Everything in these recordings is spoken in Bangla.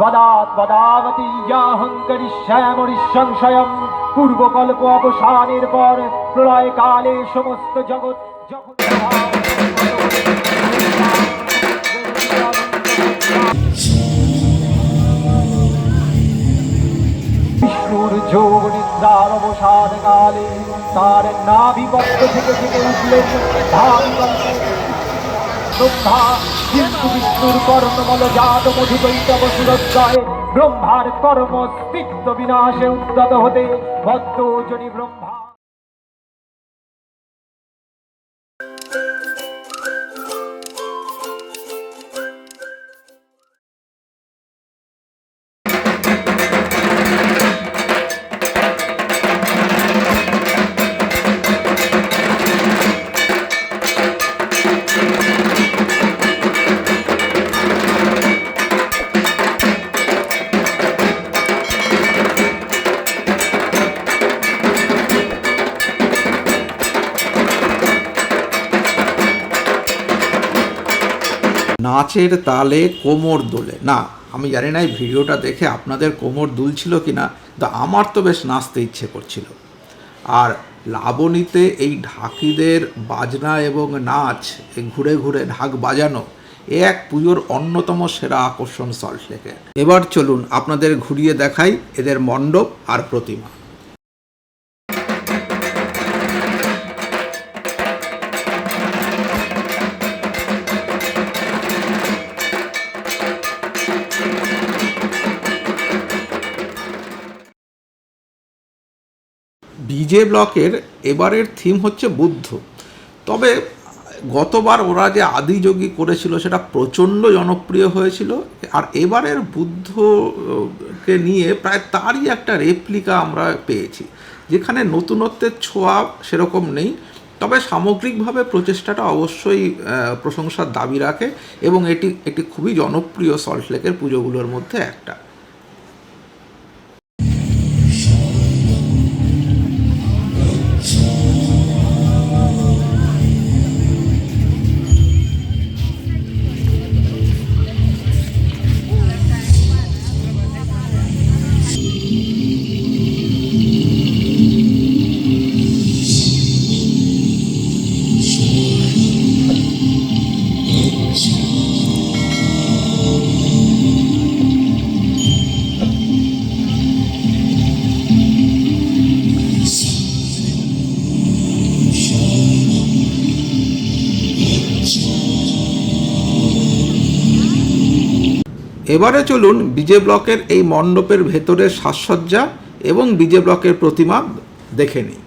বদাত বদাবতী ইয়াহঙ্করি শ্যামরি পূর্বকল্প অবসানের পর প্রলয়কালে সমস্ত জগৎ যখন যোগনিদ্রার অবসাদ কালে তার নাভিবক্ত থেকে থেকে উঠলেন ব্রহ্মা, কিন্তু বিষ্ণুর কর্মবল জাত মধুকৈতব সুরদ্দয় ব্রহ্মার কর্ম স্তিক্ত বিনাশে উদ্যত হতে ভদ্রজনী ব্রহ্মা। নাচের তালে কোমর দোলে। না, আমি জানি না এই ভিডিওটা দেখে আপনাদের কোমর দুলছিল কি না কিন্তু আমার তো বেশ নাচতে ইচ্ছে করছিল। আর লাবণীতে এই ঢাকিদের বাজনা এবং নাচ ঘুরে ঘুরে ঢাক বাজানো, এ এক পুজোর অন্যতম সেরা আকর্ষণ সল্ট সল্টলেকে এবার চলুন আপনাদের ঘুরিয়ে দেখাই এদের মণ্ডপ আর প্রতিমা। বিজে ব্লকের এবারের থিম হচ্ছে বুদ্ধ। তবে গতবার ওরা যে আদিযোগী করেছিল সেটা প্রচণ্ড জনপ্রিয় হয়েছিল আর এবারের বুদ্ধকে নিয়ে প্রায় তারই একটা রেপ্লিকা আমরা পেয়েছি। যেখানে নতুনত্বের ছোঁয়া সেরকম নেই, তবে সামগ্রিকভাবে প্রচেষ্টাটা অবশ্যই প্রশংসার দাবি রাখে এবং এটি একটি খুবই জনপ্রিয় সল্টলেকের পুজোগুলোর মধ্যে একটা। এবারে চলুন বিজে ব্লকের এই মণ্ডপের ভেতরের সাজসজ্জা এবং বিজে ব্লকের প্রতিমা দেখে নিই।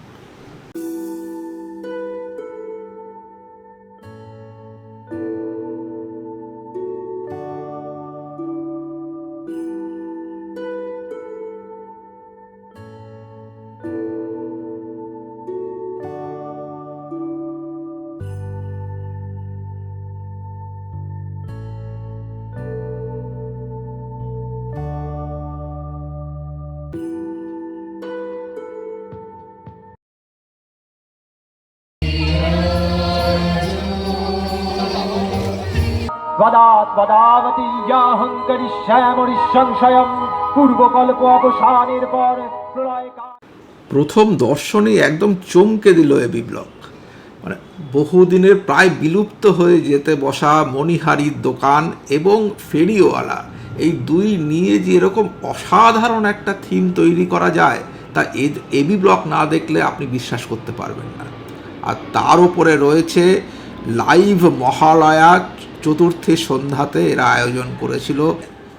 বদাত বদাবতী শ্যামরি সংশয়ম, পূর্বকল্প অবসানের পর প্রথম দর্শনে একদম চমকে দিল এ বিপ্লব। মানে বহুদিনের প্রায় বিলুপ্ত হয়ে যেতে বসা মণিহারির দোকান এবং ফেরিওয়ালা, এই দুই নিয়ে যে এরকম অসাধারণ একটা থিম তৈরি করা যায়, তা এবি ব্লক না দেখলে আপনি বিশ্বাস করতে পারবেন না। আর তার উপরে রয়েছে লাইভ মহালয়া চতুর্থী সন্ধ্যাতে এরা আয়োজন করেছিল,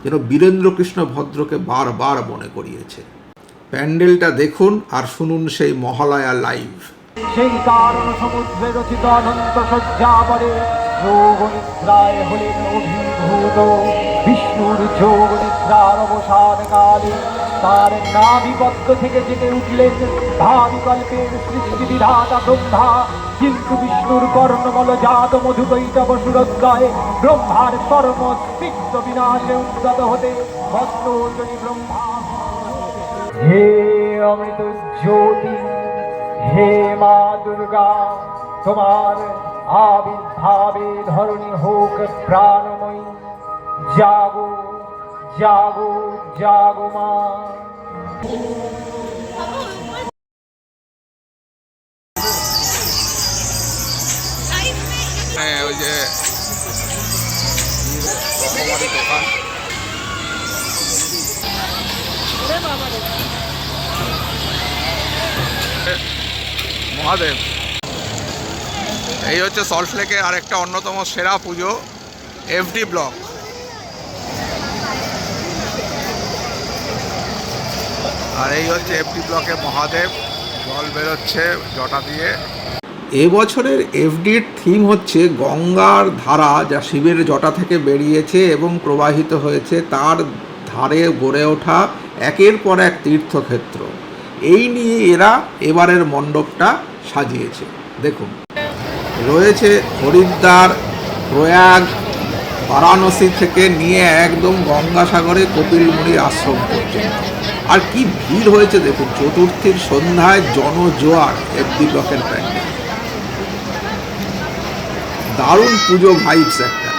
যেন বীরেন্দ্রকৃষ্ণ ভদ্রকে বারবার মনে করিয়েছে। প্যান্ডেলটা দেখুন আর শুনুন সেই মহালয়া লাইভ। সেই কারণ সমুদ্রে রচিত অনন্ত শয্যাবরে যোগ নিদ্রায় হলেন অভিভূত। বিষ্ণুর যোগ নিদ্রার অবসান কালে তার নাভিবদ্ধ থেকে জেগে উঠলেন ভাবিকল্পের সৃষ্টি বিধাতা ব্রহ্মা। কিন্তু বিষ্ণুর কর্ণমল জাত মধুকৈতব সুরদ্দয় ব্রহ্মার কর্ম স্তিক্ত বিনাশে উদ্যত হতে বদ্ধজনী ব্রহ্মা। হে অমৃত জ্যোতি, হে মা দুর্গা, তোমার আবির্ভাবে ধরণী হোক প্রাণময়ী। জাগো। জাগো জাগো মা। হ্যাঁ ওই যে মহাদেব, এই হচ্ছে সল্টলেকের আরেকটা অন্যতম সেরা পুজো, এফডি ব্লক। আর এই হচ্ছে এফডি ব্লকে মহাদেব। জল বেরোচ্ছে জটা দিয়ে। এবছরের এফডির থিম হচ্ছে গঙ্গার ধারা যা শিবের জটা থেকে বেরিয়েছে এবং প্রবাহিত হয়েছে তার ধারে গড়ে ওঠা একের পর এক তীর্থক্ষেত্র। এই নিয়ে এরা এবারের মণ্ডপটা সাজিয়েছে। দেখুন, রয়েছে হরিদ্বার, প্রয়াগ, বারাণসী থেকে নিয়ে একদম গঙ্গাসাগরে কপিলমুনির আশ্রম পর্যন্ত। আর কি ভিড় হয়েছে দেখুন, চতুর্থীর সন্ধ্যায় জনজোয়ার এফডি ব্লকের প্যান্ডেল দারুণ পুজো ভাইবস একটা।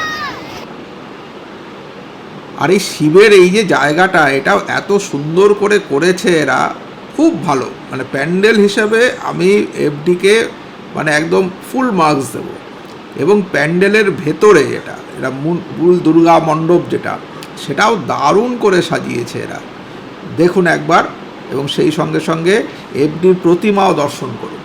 আর এই শিবের এই যে জায়গাটা এটা এত সুন্দর করে করেছে এরা, খুব ভালো। মানে প্যান্ডেল হিসাবে আমি এফডিকে মানে একদম ফুল মার্কস দেবো। এবং প্যান্ডেলের ভেতরে এটা এটা মূল দুর্গা মণ্ডপ যেটা, সেটাও দারুণ করে সাজিয়েছে এরা। দেখুন একবার এবং সেই সঙ্গে সঙ্গে এফডির প্রতিমাও দর্শন করুন।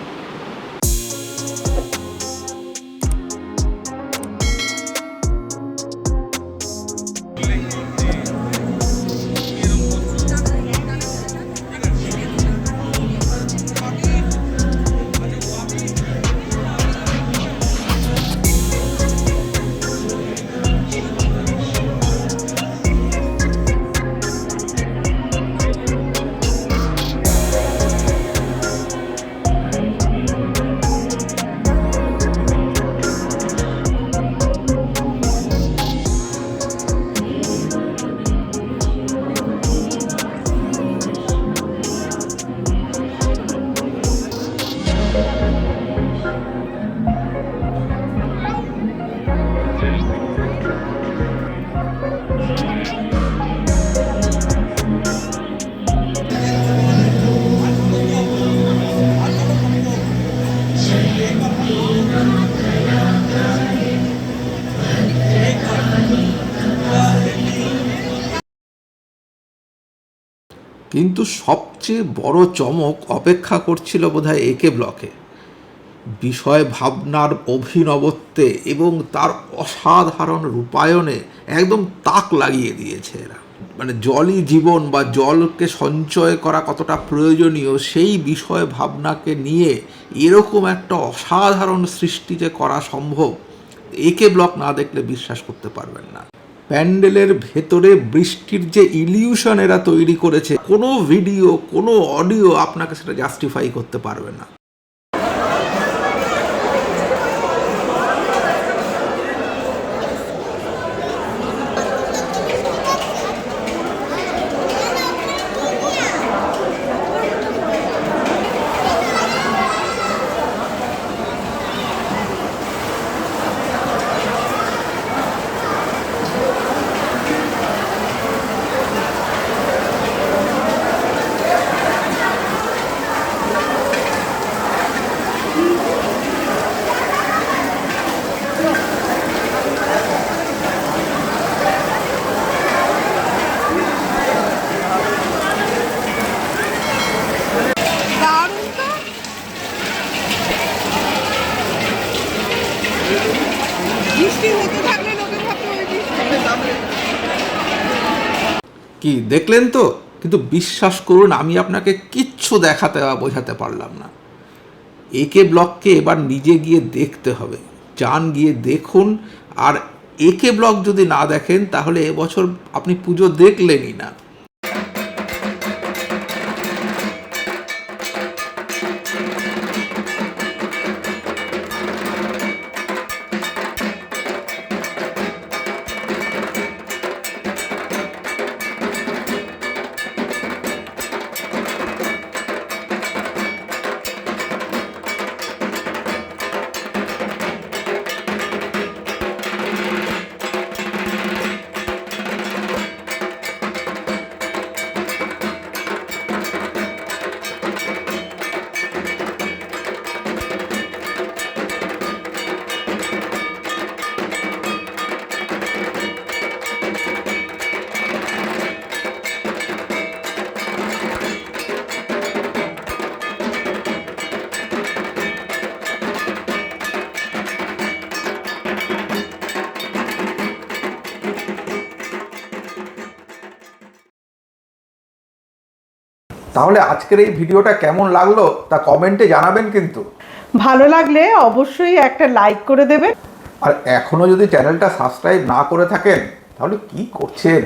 কিন্তু সবচেয়ে বড় চমক অপেক্ষা করছিল বোধহয় একে ব্লকে। বিষয় ভাবনার অভিনবত্বে এবং তার অসাধারণ রূপায়ণে একদম তাক লাগিয়ে দিয়েছে এরা। মানে জলই জীবন বা জলকে সঞ্চয় করা কতটা প্রয়োজনীয় সেই বিষয় ভাবনাকে নিয়ে এরকম একটা অসাধারণ সৃষ্টি যে করা সম্ভব একে ব্লক না দেখলে বিশ্বাস করতে পারবেন না। প্যান্ডেলের ভেতরে বৃষ্টির যে ইলিউশন এরা তৈরি করেছে, কোনো ভিডিও, কোনো অডিও আপনাকে সেটা জাস্টিফাই করতে পারবে না দারুণ তো বৃষ্টি হতে থাকলে লোকে ভাববে ওই বৃষ্টি কি দেখলেন তো? কিন্তু বিশ্বাস করুন, আমি আপনাকে কিচ্ছু দেখাতে বা বোঝাতে পারলাম না। একে ব্লককে এবার নিজে গিয়ে দেখতে হবে। যান গিয়ে দেখুন। আর একে ব্লক যদি না দেখেন, তাহলে এবছর আপনি পুজো দেখলেনই না। তাহলে আজকের এই ভিডিওটা কেমন লাগল তা কমেন্টে জানাবেন কিন্তু। ভালো লাগলে অবশ্যই একটা লাইক করে দেবেন। আর এখনও যদি চ্যানেলটা সাবস্ক্রাইব না করে থাকেন তাহলে কি করছেন?